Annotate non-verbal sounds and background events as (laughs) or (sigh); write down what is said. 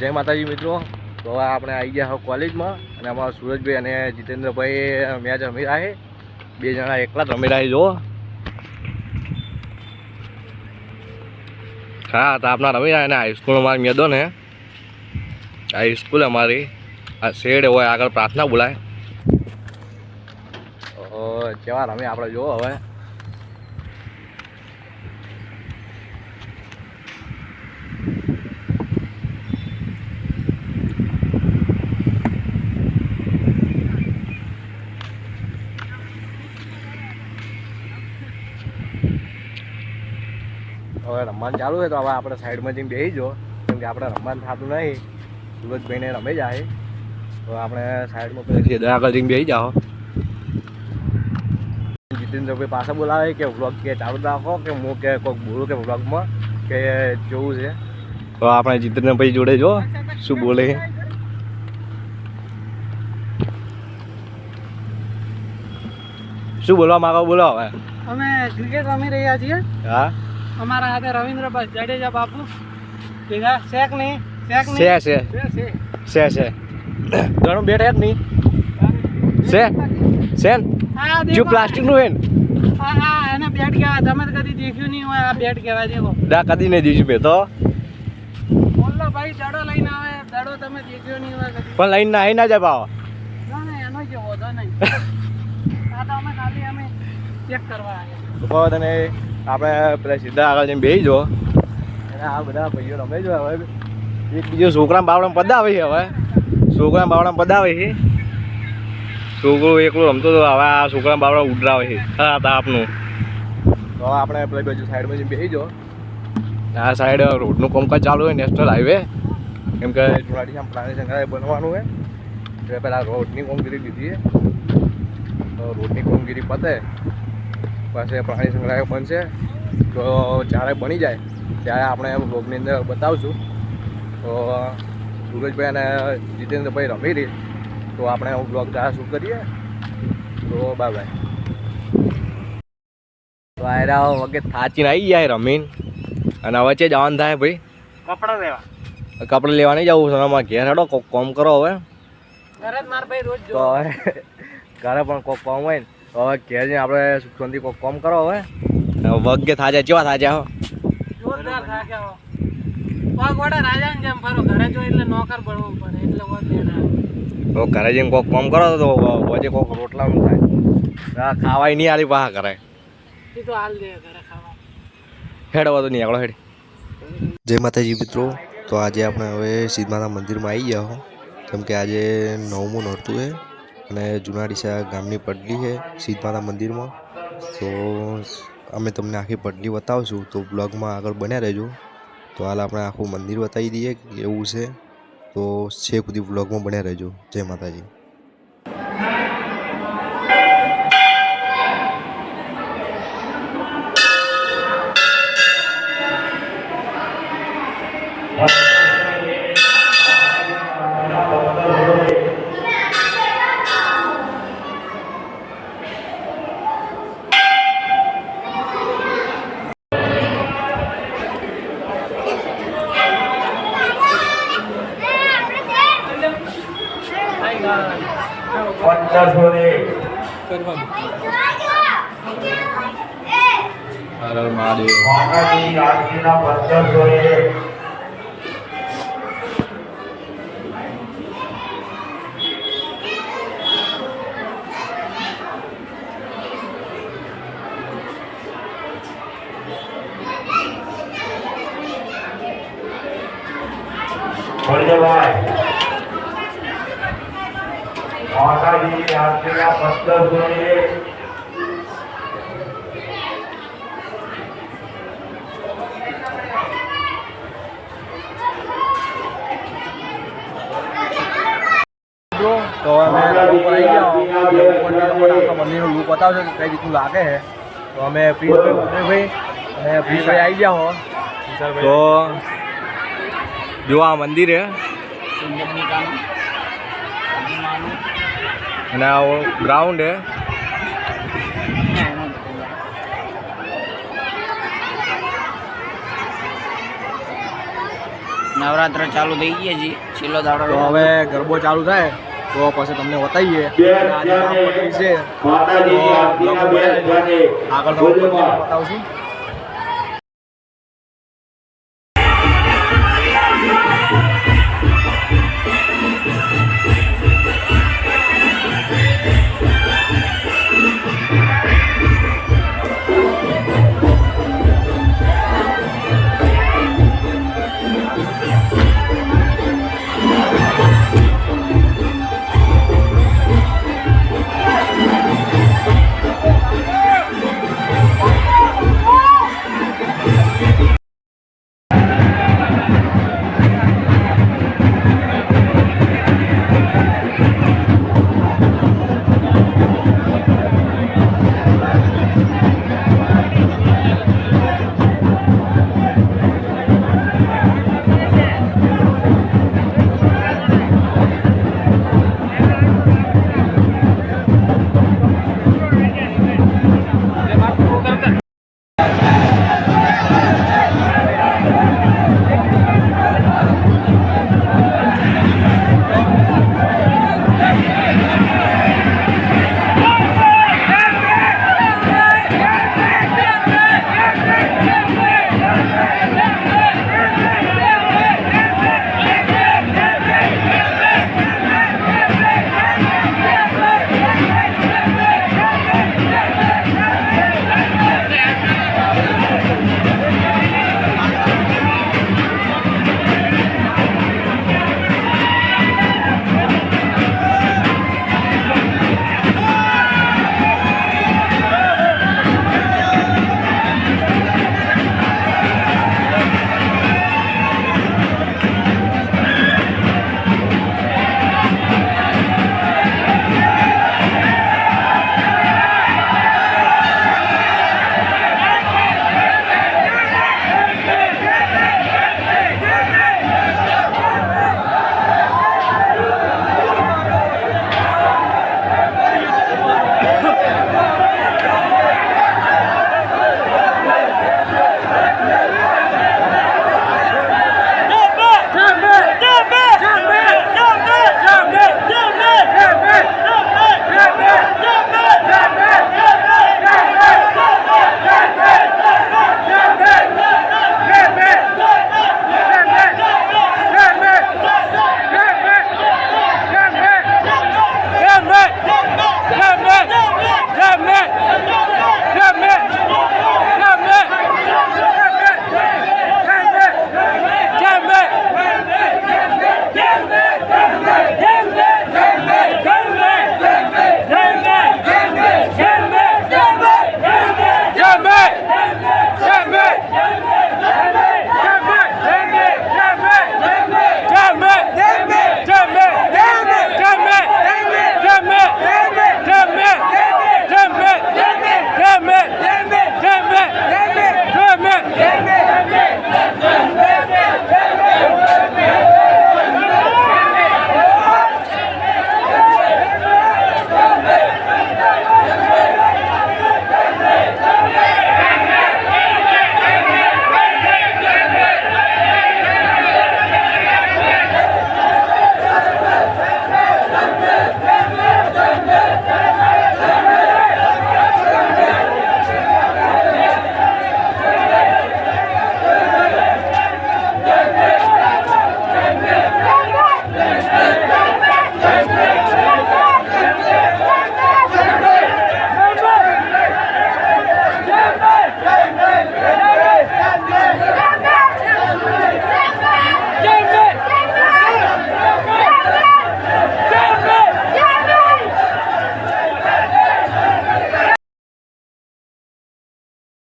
જય માતાજી મિત્રો. તો હવે આપણે આવી ગયા હવે કોલેજમાં અને અમારા સુરજભાઈ અને જીતેન્દ્રભાઈ મેચ રમી રહ્યા છે. બે જણા એકલા જ રમી રહ્યા જુઓ હા, તો આપણા રમી રહ્યા અને હાઈસ્કૂલ અમારી મેદો ને. હાઈસ્કૂલ અમારી. આ શેડ હોય, આગળ પ્રાર્થના બોલાય. જેવા રમી આપણે જુઓ હવે. હવે રમવાનું ચાલુ છે તો હવે આપણે સાઈડમાં જઈને બેસી જો કેમ કે આપણે રમવાનું થતું નહીં. સુરજભાઈને રમે જાય. તો આપણે સાઈડમાં પછી સીધા આગળ જઈને બેસી જાઓ. જીતેન્દ્રભાઈ પાછા બોલાવે કે વ્લોગ કે ચાલુ રાખો કે હું કે કોઈક બોલું કે વ્લોગમાં કે જોવું છે. તો આપણે જીતેન્દ્રભાઈ જોડે જો શું બોલે. શું બોલવા માંગો? બોલો હવે. અમે ક્રિકેટ રમી રહ્યા છીએ. હા? અમારા હાથે રવિન્દ્રભાઈ જાડેજા બાપુ. ભેગા શેક નહીં શેક નહીં. છે. છે, છે છે. ઘણું બેઠ હે જ નહીં. છે? છે ને? જો પ્લાસ્ટિકનું હે ને? આ આ એને બેટ કહેવાય. તમે તો કદી દેખ્યું નહીં હોય આ બેટ કહેવાય દેખો દા કદી નહીં દીધું મેં તો. બોલો ભાઈ દડો લઈને આવે. દડો તમે દેખ્યો નહીં હોય કદી. પણ લઈને ના આવી ના જાય ભાવ ના ના એનો જ વધો નહીં. (laughs) આ તો અમે ખાલી અમે ચેક કરવા આવ્યા. તો તને આપણે પેલા સીધા આગળ જઈને બેસી જો અને આ બધા ભાઈઓ રમે જો હવે. એક બીજો છોકરા બાવડા પદાવે હવે. છોકરા બાવડા પદાવે છે. છોકરો એકલો રમતો હતો હવે આ છોકરા બાવડા ઉડરાવે છે. હા તાપનું તો હવે આપણે પેલી બાજુ સાઈડમાં જઈને બેસી જો આ સાઈડ રોડનું કામકાજ ચાલુ હોય નેશનલ હાઈવે કેમ કે જુનાડી આમ પ્રાણી સંગ્રહાલય બનવાનું હોય. એટલે પહેલાં રોડની કામગીરી લીધી છે. તો રોડની કામગીરી પતે. પાસે પ્રાણી સંગ્રહાલય બનશે તો જ્યારે બની જાય ત્યારે આપણે બ્લોગની અંદર બતાવશું. તો સુરજભાઈ અને જીતેન્દ્રભાઈ રમી રહી. તો આપણે બ્લોગ ત્યાં શું કરીએ. તો બાય બાય તો આયરા વગેરે થાચીને આવી જાય રમીન. અને વચ્ચે જવાનું થાય ભાઈ. કપડાં લેવા. કપડાં લેવા નહીં જવું સોનામાં ઘેર હેડો કોક કોમ કરો હવે. ઘરે જ ભાઈ રોજ હવે ઘરે પણ કોક કોમ હોય ને તો હવે ઘેર જઈને આપણે સુખ શાંતિ કોક કોમ કરો હવે. વગે થાજા જેવા થાજા હો. જોરદાર થાક્યા હો. પગ વડે રાજાની જેમ ફરો ઘરે જો એટલે નોકર બળવું પડે એટલે વગ્ય ના તો ઘરે જઈને કોક કોમ કરો તો વજે કોક રોટલા થાય. ખાવાય નહીં આલી પાહા કરે તો હાલ દે ઘરે ખાવા. હેડવા તો નહીં આગળ હેડ. જય માતાજી મિત્રો તો આજે આપણે હવે સિદ્ધમાતા મંદિરમાં આવી ગયા હો. કેમ કે આજે નવમું નોરતું છે અને જૂના ડીસા ગામની પડલી છે સીધમાતા મંદિરમાં. તો અમે તમને આખી પડલી બતાવશું, તો બ્લોગમાં આગળ બન્યા રહેજો. તો હાલ આપણે આખું મંદિર બતાવી દઈએ એવું છે. તો છેક સુધી બ્લોગમાં બન્યા રહેજો. જય માતાજી. હર મહાદેવ માતાજી આજના પંદરસો માતાજી આજના પંદરસો એક મિત્રો તો અમે લૂપ પર આવી ગયા લૂપ પર આખા મંદિરનો લૂપ બતાવજો કે કઈ રીતનું લાગે છે તો અમે પ્રિન્સભાઈ ઉદયભાઈ અને પ્રિન્સભાઈ આવી ગયા હો તો જો આ મંદિર છે અને આ ગ્રાઉન્ડ છે નવરાત્ર ચાલુ થઈ ગયા છે છેલ્લો દાડો તો હવે ગરબો ચાલુ થાય તો પછી તમને બતાવીએ. છે આગળ બતાવશું